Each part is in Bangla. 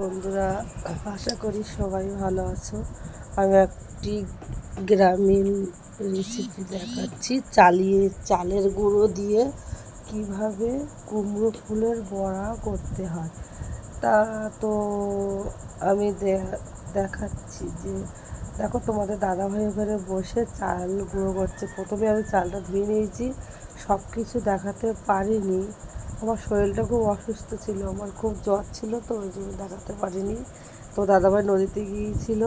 বন্ধুরা, আশা করি সবাই ভালো আছো। আমি একটি গ্রামীণ রেসিপি দেখাচ্ছি, চালিয়ে, চালের গুঁড়ো দিয়ে কীভাবে কুমড়ো ফুলের বড়া করতে হয়। তা তো আমি দেখাচ্ছি যে, দেখো তোমাদের দাদাভাই ওখানে বসে চাল গুঁড়ো করছে। প্রথমে আমি চালটা ধুয়ে নিয়েছি সব কিছু দেখাতে পারিনি। আমার শরীরটা খুব অসুস্থ ছিল, আমার খুব জ্বর ছিল তো ওই জন্য দেখাতে পারিনি। তো দাদাভাই নদীতে গিয়েছিল,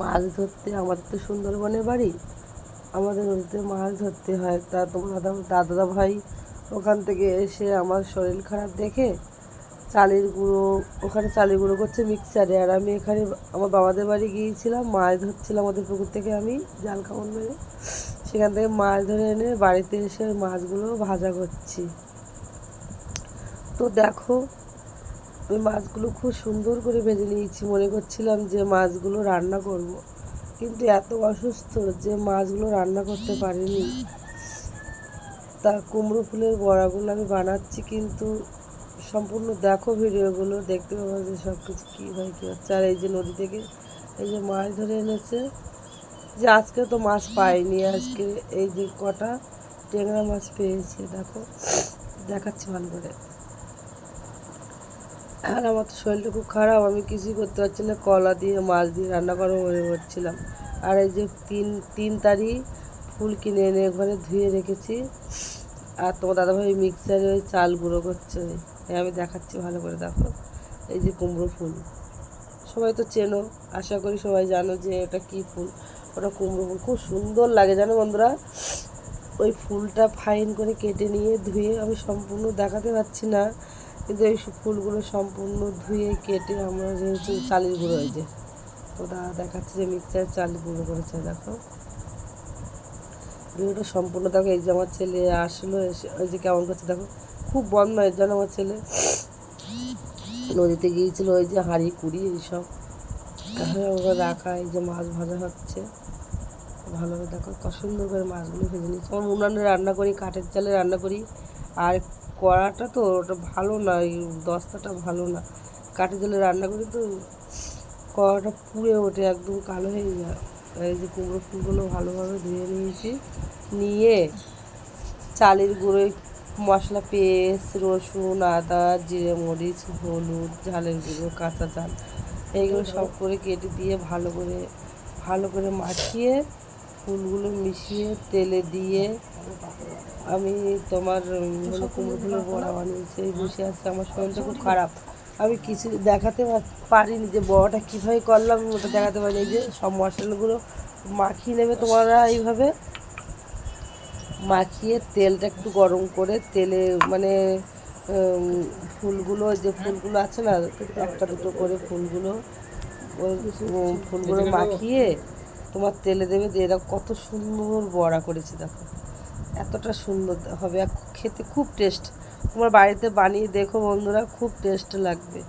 মাছ ধরতে, আমাদের তো সুন্দরবনে বাড়ি, আমাদের নদীতে মাছ ধরতে হয়। তা তোমার দাদা দাদা ভাই ওখান থেকে এসে আমার শরীর খারাপ দেখে চালের গুঁড়ো, ওখানে চালের গুঁড়ো করছে মিক্সারে। আর আমি এখানে আমার বাবাদের বাড়ি গিয়েছিলাম, মাছ ধরছিলাম আমাদের পুকুর থেকে আমি জাল কামড় মেরে। সেখান থেকে মাছ ধরে এনে বাড়িতে এসে মাছগুলো ভাজা করছি। তো দেখো আমি মাছগুলো খুব সুন্দর করে ভেজে নিয়েছি। মনে করছিলাম যে মাছগুলো রান্না করব। কিন্তু এত অসুস্থ যে মাছগুলো রান্না করতে পারিনি। তা কুমড়ো ফুলের বড়াগুলো আমি বানাচ্ছি, কিন্তু সম্পূর্ণ দেখো ভিডিওগুলো, দেখতে পাবো যে সব কিছু কী হয়, কী হচ্ছে। আর এই যে নদী থেকে, এই যে মাছ ধরে এনেছে, যে আজকে তো মাছ পাইনি, আজকে এই যে কটা ট্যাংরা মাছ পেয়েছে, দেখো। দেখাচ্ছি ভালো করে। আর আমার তো শরীরটা খুব খারাপ, আমি কিছুই করতে পারছি না। কলা দিয়ে, মাছ দিয়ে রান্না করে মনে করছিলাম আর এই যে তিন তিন তারি ফুল কিনে এনে ঘরে ধুয়ে রেখেছি। আর তোমার দাদাভাই মিক্সারে ওই চাল গুঁড়ো করছে। আমি দেখাচ্ছি, ভালো করে দেখো। এই যে কুমড়ো ফুল। সবাই তো চেনো, আশা করি সবাই জানো যে এটা কী ফুল। ওটা কুমড়ো ফুল। খুব সুন্দর লাগে, জানো বন্ধুরা? ওই ফুলটা ফাইন করে কেটে নিয়ে ধুয়ে আমি সম্পূর্ণ দেখাতে পারছি না, কিন্তু এই ফুলগুলো সম্পূর্ণ ধুয়ে কেটে আমরা যেহেতু চালের গুঁড়ো হয়েছে তো দাদা দেখাচ্ছে যে মিক্সার চাল গুঁড়ো করেছে, দেখো। ভিডিওটা সম্পূর্ণ দেখো, এই যে আমার ছেলে আসলো, এসে ওই যে কেমন করছে, দেখো। খুব বদমাইশ জানো আমার ছেলে? নদীতে গিয়েছিল, ওই যে হাঁড়ি কুড়ি এইসব। ওখানে রাখা এই যে মাছ ভাজা হচ্ছে। ভালোভাবে দেখো, কত সুন্দর করে মাছগুলো ভেজে নিচ্ছি আমার উনানে রান্না করি, কাঠের চালে রান্না করি। আর কড়াটা তো ওটা ভালো না, ওই দস্তাটা ভালো না। কাঠের চালে রান্না করি তো, কড়াটা পুড়ে ওঠে, একদম কালো হয়ে যায়। এই যে কুমড়ো ফুলগুলো ভালোভাবে ধুয়ে নিয়েছি। নিয়ে চালের গুঁড়ো মশলা পেস্ট, রসুন, আদা, জিরে, মরিচ, হলুদ, ঝালের গুঁড়ো, কাঁচা ঝাল এইগুলো সব করে কেটে দিয়ে ভালো করে ভালো করে মাখিয়ে ফুলগুলো মিশিয়ে তেলে দিয়ে আমি তোমার হলো কুমড়ো ফুলের বড়া বানিয়েছি। এই বসে আছে, আমার শরীরটা খুব খারাপ। আমি কিছু দেখাতে পারিনি যে বড়াটা কীভাবে করলাম ওটা দেখাতে পারিনি। যে সব মশলাগুলো মাখিয়ে নেবে তোমরা এইভাবে। মাখিয়ে তেলটা একটু গরম করে তেলে মানে ফুলগুলো যে ফুলগুলো আছে না একটা দুটো করে ফুলগুলো ফুলগুলো মাখিয়ে তোমার তেলে দেবে যে এরা কত সুন্দর বড়া করেছে দেখো। এতটা সুন্দর হবে খেতে খুব টেস্ট। তোমার বাড়িতে বানিয়ে দেখো বন্ধুরা খুব টেস্ট লাগবে।